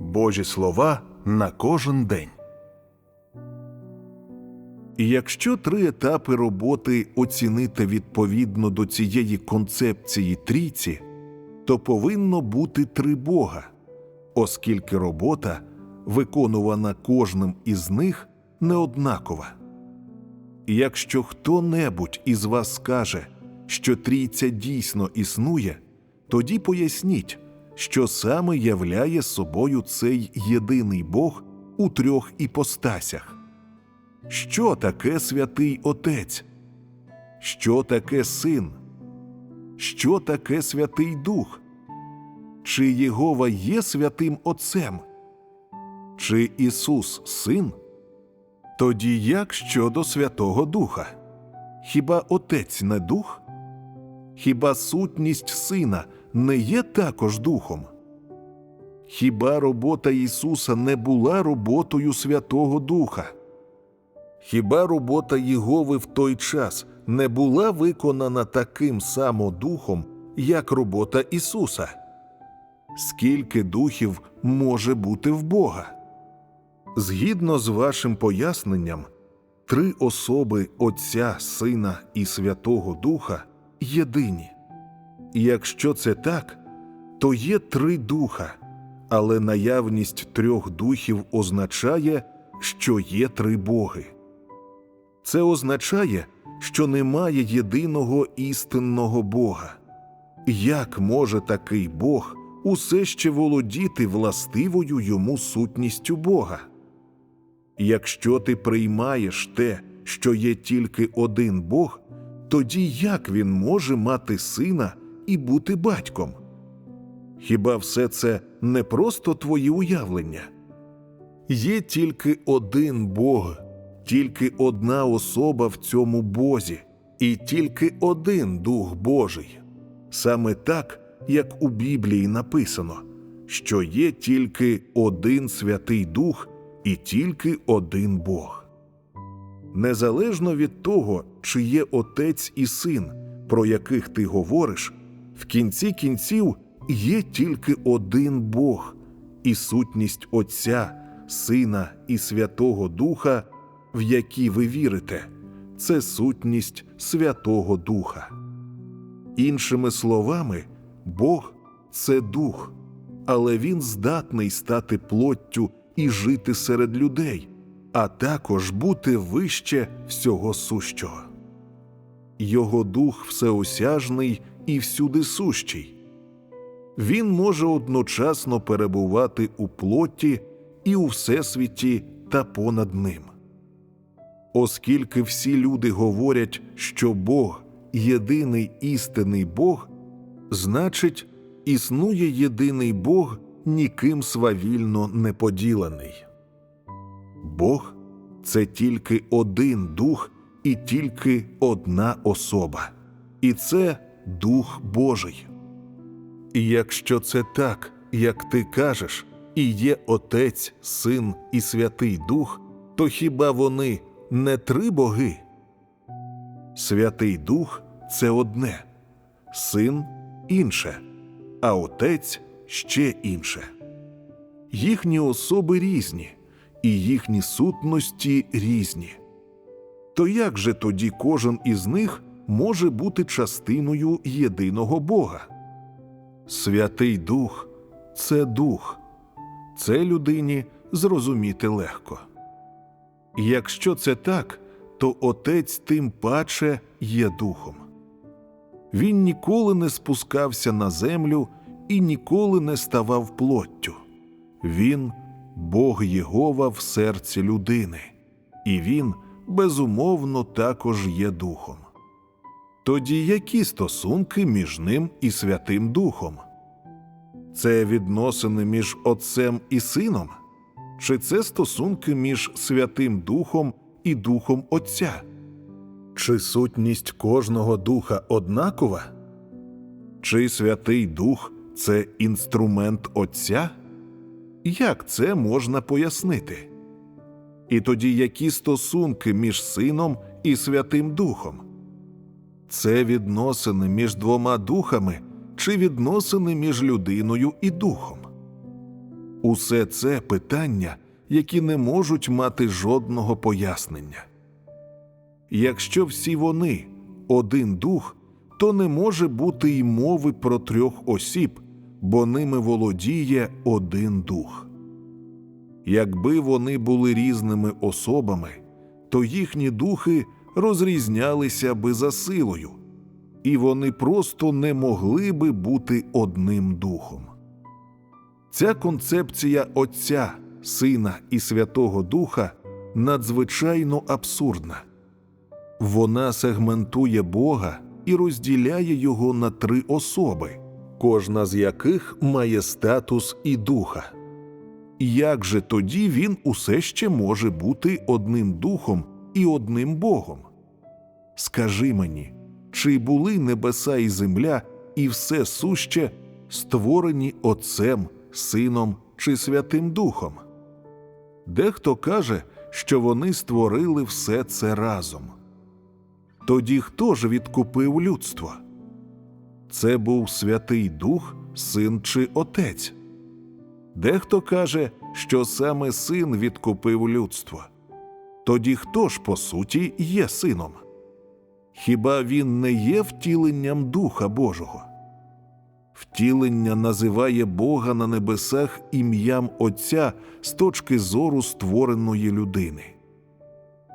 Божі слова на кожен день. І якщо три етапи роботи оцінити відповідно до цієї концепції трійці, то повинно бути три Бога, оскільки робота, виконувана кожним із них, неоднакова. І Якщо хто-небудь із вас скаже, що трійця дійсно існує, тоді поясніть, що саме являє собою цей єдиний Бог у трьох іпостасях. Що таке святий Отець? Що таке Син? Що таке Святий Дух? Чи Єгова є святим Отцем? Чи Ісус Син? Тоді як щодо Святого Духа? Хіба Отець не дух? Хіба сутність Сина не є також духом? Хіба робота Ісуса не була роботою Святого Духа? Хіба робота Єгови в той час не була виконана таким само духом, як робота Ісуса? Скільки духів може бути в Бога? Згідно з вашим поясненням, три особи Отця, Сина і Святого Духа єдині. І Якщо це так, то є три духа, але наявність трьох духів означає, що є три боги. Це означає, що немає єдиного істинного Бога. Як може такий Бог усе ще володіти властивою йому сутністю Бога? Якщо ти приймаєш те, що є тільки один Бог, тоді як він може мати сина і бути батьком? Хіба все це не просто твої уявлення? Є тільки один Бог, тільки одна особа в цьому Бозі, і тільки один Дух Божий. Саме так, як у Біблії написано, що є тільки один Святий Дух і тільки один Бог. Незалежно від того, чи є отець і син, про яких ти говориш, в кінці кінців є тільки один Бог, і сутність Отця, Сина і Святого Духа, в які ви вірите, це сутність Святого Духа. Іншими словами, Бог це дух, але він здатний стати плоттю і жити серед людей, а також бути вище всього сущого. Його дух всеосяжний і всюди сущий. Він може одночасно перебувати у плоті і у всесвіті та понад ним. Оскільки всі люди говорять, що Бог єдиний істинний Бог, значить, існує єдиний Бог, ніким свавільно не поділений. Бог це тільки один дух і тільки одна особа, і це Дух Божий. І якщо це так, як ти кажеш, і є Отець, Син і Святий Дух, то хіба вони не три боги? Святий Дух це одне, син інше, а Отець ще інше. Їхні особи різні, і їхні сутності різні. То як же тоді кожен із них може бути частиною єдиного Бога? Святий Дух це дух, це людині зрозуміти легко. Якщо це так, то Отець тим паче є духом. Він ніколи не спускався на землю і ніколи не ставав плоттю. Він Бог Єгова в серці людини, і він, безумовно, також є духом. Тоді які стосунки між ним і Святим Духом? Це відносини між Отцем і Сином? Чи це стосунки між Святим Духом і Духом Отця? Чи сутність кожного духа однакова? Чи Святий Дух це інструмент Отця? Як це можна пояснити? І тоді які стосунки між Сином і Святим Духом? Це відносини між двома духами чи відносини між людиною і духом? Усе це питання, які не можуть мати жодного пояснення. Якщо всі вони один дух, то не може бути й мови про трьох осіб, бо ними володіє один дух. Якби вони були різними особами, то їхні духи розрізнялися би за силою, і вони просто не могли би бути одним духом. Ця концепція Отця, Сина і Святого Духа надзвичайно абсурдна. Вона сегментує Бога і розділяє його на три особи, кожна з яких має статус і духа. Як же тоді він усе ще може бути одним духом і одним Богом? Скажи мені, чи були небеса і земля і все суще створені Отцем, Сином чи Святим Духом? Дехто каже, що вони створили все це разом. Тоді хто ж відкупив людство? Це був Святий Дух, Син чи Отець. Дехто каже, що саме син відкупив людство. Тоді хто ж по суті є сином? Хіба він не є втіленням Духа Божого? Втілення називає Бога на небесах ім'ям Отця з точки зору створеної людини.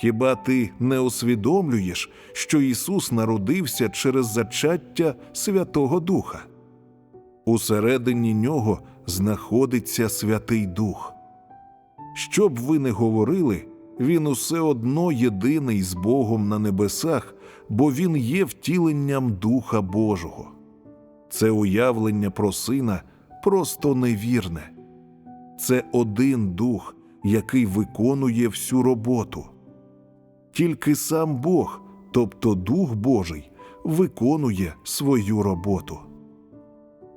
Хіба ти не усвідомлюєш, що Ісус народився через зачаття Святого Духа? Усередині нього знаходиться Святий Дух. Що б ви не говорили, він усе одно єдиний з Богом на небесах, бо він є втіленням Духа Божого. Це уявлення про сина просто невірне. Це один дух, який виконує всю роботу. Тільки сам Бог, тобто Дух Божий, виконує свою роботу.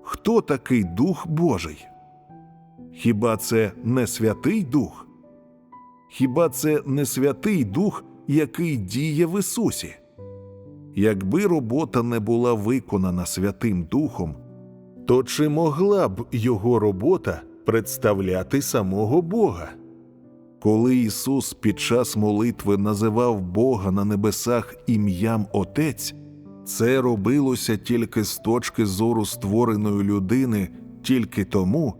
Хто такий Дух Божий? Хіба це не Святий Дух? Хіба це не Святий Дух, який діє в Ісусі? Якби робота не була виконана Святим Духом, то чи могла б його робота представляти самого Бога? Коли Ісус під час молитви називав Бога на небесах ім'ям Отець, це робилося тільки з точки зору створеної людини, тільки тому,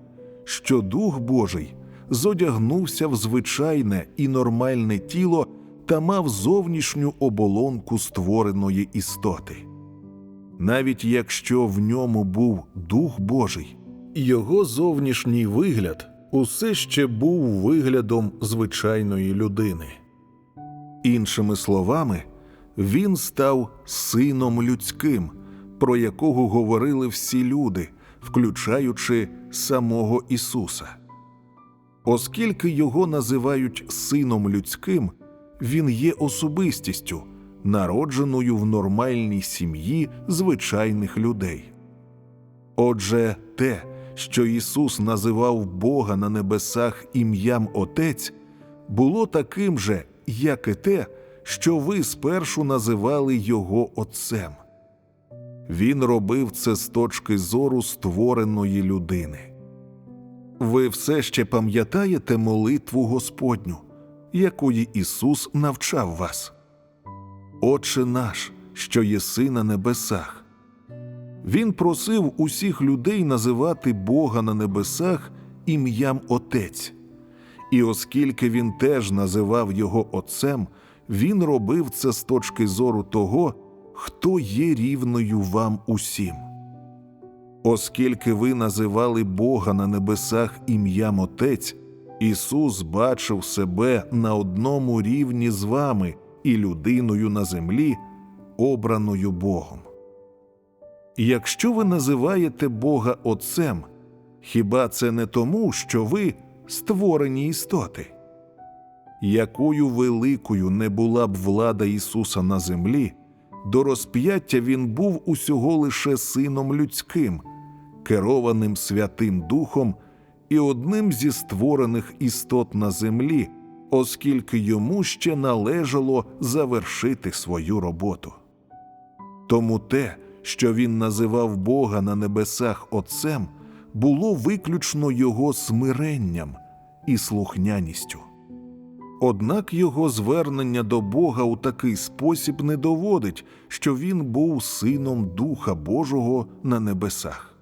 що Дух Божий зодягнувся в звичайне і нормальне тіло та мав зовнішню оболонку створеної істоти. Навіть якщо в ньому був Дух Божий, його зовнішній вигляд усе ще був виглядом звичайної людини. Іншими словами, він став сином людським, про якого говорили всі люди, включаючи самого Ісуса. Оскільки його називають сином людським, він є особистістю, народженою в нормальній сім'ї звичайних людей. Отже, те, що Ісус називав Бога на небесах ім'ям Отець, було таким же, як і те, що ви спершу називали Його Отцем. Він робив це з точки зору створеної людини. Ви все ще пам'ятаєте молитву Господню, якої Ісус навчав вас. Отче наш, що єси на небесах. Він просив усіх людей називати Бога на небесах ім'ям Отець. І оскільки він теж називав його Отцем, він робив це з точки зору того, хто є рівною вам усім. Оскільки ви називали Бога на небесах ім'ям Отець, Ісус бачив себе на одному рівні з вами і людиною на землі, обраною Богом. Якщо ви називаєте Бога Отцем, хіба це не тому, що ви створені істоти? Якою великою не була б влада Ісуса на землі, до розп'яття Він був усього лише сином людським, керованим Святим Духом і одним зі створених істот на землі, оскільки йому ще належало завершити свою роботу. Тому те, що він називав Бога на небесах Отцем, було виключно його смиренням і слухняністю. Однак його звернення до Бога у такий спосіб не доводить, що він був сином Духа Божого на небесах.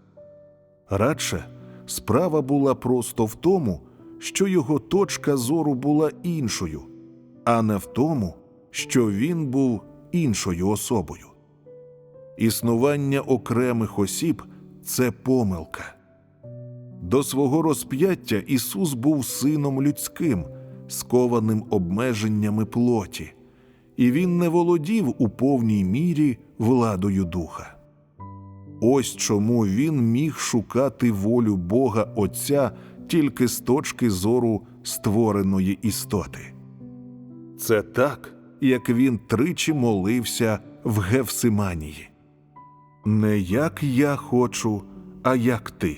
Радше справа була просто в тому, що його точка зору була іншою, а не в тому, що він був іншою особою. Існування окремих осіб це помилка. До свого розп'яття Ісус був сином людським, скованим обмеженнями плоті, і Він не володів у повній мірі владою духа. Ось чому він міг шукати волю Бога Отця тільки з точки зору створеної істоти. Це так, як він тричі молився в Гевсиманії. Не як я хочу, а як ти.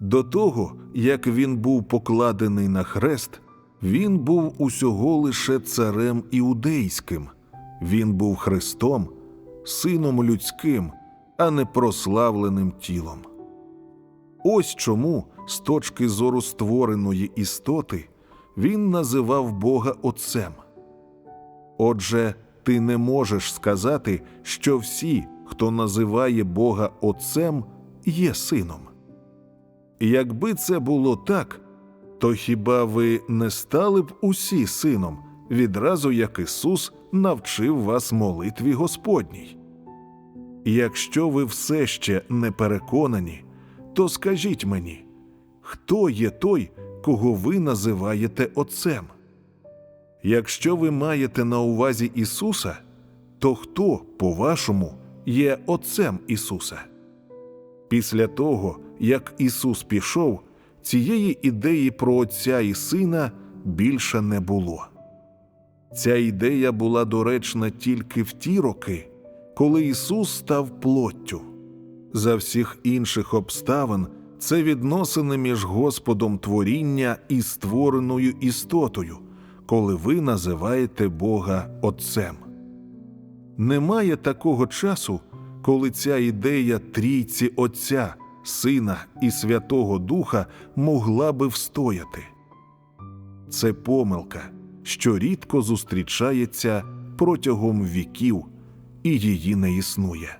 До того, як він був покладений на хрест, він був усього лише царем іудейським, він був Христом, сином людським, а не прославленим тілом. Ось чому, з точки зору створеної істоти, він називав Бога Отцем. Отже, ти не можеш сказати, що всі, хто називає Бога Отцем, є сином. Якби це було так, то хіба ви не стали б усі сином, відразу як Ісус навчив вас молитві Господній? Якщо ви все ще не переконані, то скажіть мені, хто є той, кого ви називаєте Отцем? Якщо ви маєте на увазі Ісуса, то хто, по-вашому, є Отцем Ісуса? Після того, як Ісус пішов, цієї ідеї про Отця і Сина більше не було. Ця ідея була доречна тільки в ті роки, коли Ісус став плоттю. За всіх інших обставин це відносини між Господом творіння і створеною істотою, коли ви називаєте Бога Отцем. Немає такого часу, коли ця ідея трійці Отця, Сина і Святого Духа могла би встояти. Це помилка, що рідко зустрічається протягом віків, і її не існує.